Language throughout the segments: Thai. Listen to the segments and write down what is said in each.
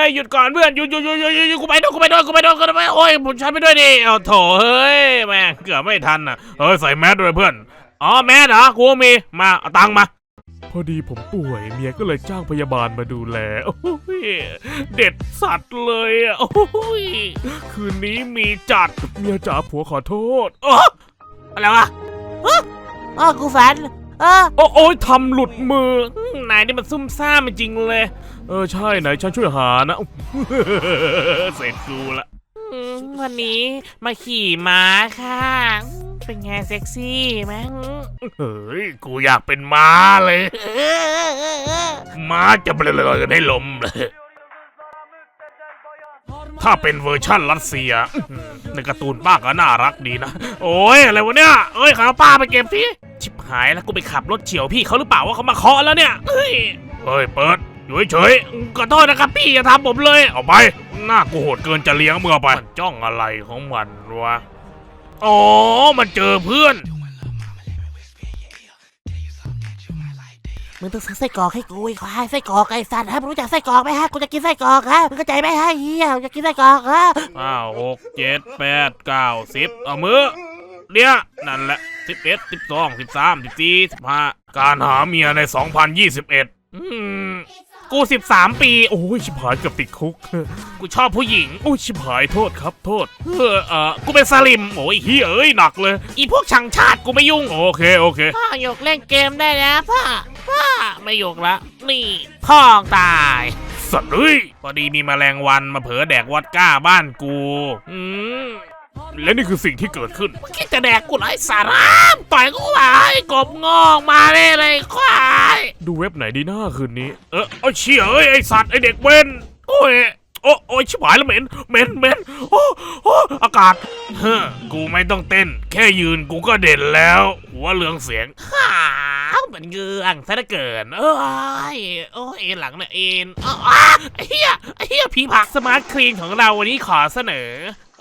อ้ยหยุดก่อนเพื่อนหยุดหยุดหยุดหยุดหยุดหยุดกูไปด้วยกูไปด้วยกูไปด้วยกูไปด้วยโอ้ยผมฉันไปด้วยดิเอาโถเฮ้ยแม่งเกือบไม่ทันอะเฮ้ยใส่แมสด้วยเพื่อนอ๋อแมสเหรอกูก็มีมาเอาตังค์มา พอดีผมป่วยเมียก็เลยจ้างพยาบาลมาดูแลโอ้ยเด็ดสัตว์เลยอะโอ้ยคืนนี้มีจัดเมียจ๋าผัวขอโทษอ๋ออะไรวะอ้อกูฝัน เออโอ้โอ้ยทำหลุดมืออืมนายนี่มันซุ่มซ่ามจริงเลย เออใช่ไหนฉันช่วยหานะ เสร็จกูละอืมวันนี้มาขี่ม้าค่ะอืมเป็นไงเซ็กซี่ไหมอืมเฮ้ยกูอยากเป็นม้าเลย เออเออเออม้าจะเปลอยกันให้ลมเลย ถ้าเป็นเวอร์ชั่นรัสเซียอื้อหือในการ์ตูนป้าก็น่ารักดีนะ โอ้ยอะไรวะเนี่ย เอ้ยขอาป้าไปเก็บสิ ชิบหายแล้วกูไปขับรถเฉียวพี่เขาหรือเปล่าว่าเขามาเคาะแล้วเนี่ยเฮ้ยเฮ้ยเปิดอยู่เฉยๆขอโทษนะครับพี่อย่าทำผมเลยเอาไปหน้ากูโหดเกินจะเลี้ยงมึงเอาไปมันจ้องอะไรของมันวะอ๋อมันเจอเพื่อนมึงต้องซื้อไส้กรอกให้กูอีกควายไส้กรอกไอ้สัตว์ฮะมึงรู้จักไส้กรอกไหมฮะกูจะกินไส้กรอกฮะมึงเข้าใจไหมฮะเฮียกูจะกินไส้กรอกฮะห้าหกเจ็ดแปดเก้าสิบเอามือ เนี่ยนั่นแหละสิบเอ็ดสิบสองสิบสามสิบสี่สิบห้าการหาเมียในสองพันยี่สิบเอ็ดกูสิบสามปี โอ้ยชิบหายเกับติดคุก กูชอบผู้หญิง โอ้ยชิบหายโทษครับ โทษเออเออกูเป็นสลิมโอ้ยเฮ้ยเอ้ยหนักเลย อีพวกชังชาติกูไม่ยุ่ง โอเค โอเค พ่อหยกเล่นเกมได้แล้วพ่อพ่อไม่หยกละ นี่พ่องตายสัตว์เอ้ยพอดีมีแมลงวันมาเผลอแดกวอดก้าบ้านกู อืม และนี่คือสิ่งที่เกิดขึ้นคิดจะแดกกูเหรอไอ้สารามต่อยกูไอ้กบงอกมาเลยเลยควายดูเว็บไหนดีหน้าคืนนี้ เออเอาเชี่ยเอ้ยไอสัตว์ไอเด็กเว้นโอ้ยโอ้โอ้ยชิบหายแล้วเหม็นเหม็นเหม็นโอ้โอ้อากาศเฮ้อกูไม่ต้องเต้น แค่ยืนกูก็เด่นแล้ว หัวเรืองเสียงขาเหมือนเงืองซะเหลือเกินเอ้ยโอ้เอ็นหลังเนี่ยเอ็นอ้าเหี้ยเหี้ยผีผักสมาร์ทคลีนของเราวันนี้ขอเสนอ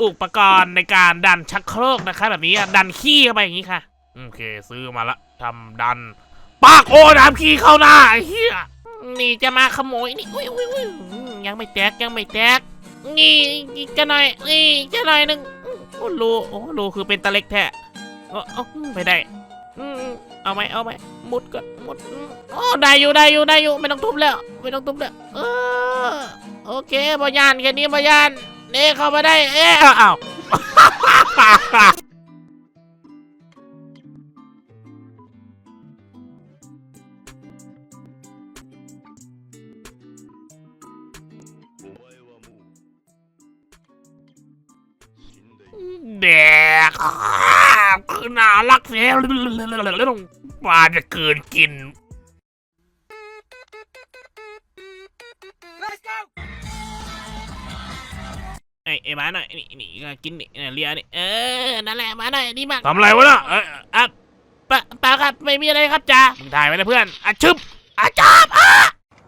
อุปกรณ์ในการดันชักโครกนะคะ แบบนี้ดันขี้เข้าไปอย่างนี้ค่ะ โอเค ซื้อมาละทำดันปากโอ้น้ำขี้เข้าหน้าไอ้เหี้ยนี่จะมาขโมยนี่อุ้ยอุ้ยอุ้ยยังไม่แตกยังไม่แตกนี่อีกจะหน่อยนี่จะหน่อยหนึ่งโอ้รูโอ้รูคือเป็นตะเล็กแท้โอ้เอาไม่ได้เอาไหมเอาไหมมุดก็มุดอืมโอ้ได้อยู่ได้อยู่ได้อยู่ไม่ต้องทุบแล้ว ไม่ต้องทุบแล้วเออโอเคบอยานแค่นี้บอยาน นี่เข้ามาได้ เอ๊ะอ้าวแดกคือน่ารักเสียปลาจะเกินกิน ไอ้ไอ้มาหน่อยนี่นี่ก็กินนี่เลียนี่เออนั่นแหละมาหน่อยดีมากทำอะไรวะน่ะเอ้ยอะปะเปล่าครับไม่มีอะไรครับจ้ามึงถ่ายไว้นะเพื่อนอะชึบอะจับอะ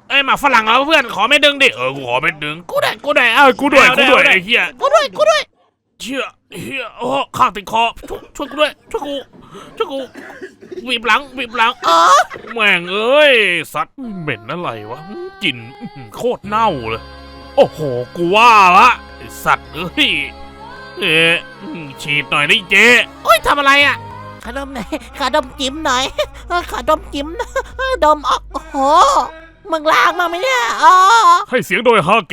เอ้ยหมาฝรั่งเราเพื่อนขอไม่ดึงดิเออกูขอไม่ดึงกูได้กูได้เอ้ยกูด้วยกูด้วยไอ้เหี้ยกูด้วยกูด้วยเชี่ยเฮียโอ้ข้างติดคอช่วยช่วยกูด้วยช่วยกูช่วยกูบีบหลังบีบหลังอ๋อแม่งเอ้ยสัตว์เหม็นอะไรวะกลิ่นอื้อหือโคตรเน่าเลย โอ้โหกูว่าละไอ้ สัตว์เอ้ยเอ๊ะอืมฉีดหน่อยดิเจ๊โอ้ยทำอะไรอะขนมไหนขนมจิ้มหน่อยขนมจิ้มดมออกโอ้โหมึงล้างมาไหมเนี่ยอ๋อให้เสียงโดยฮาเกะ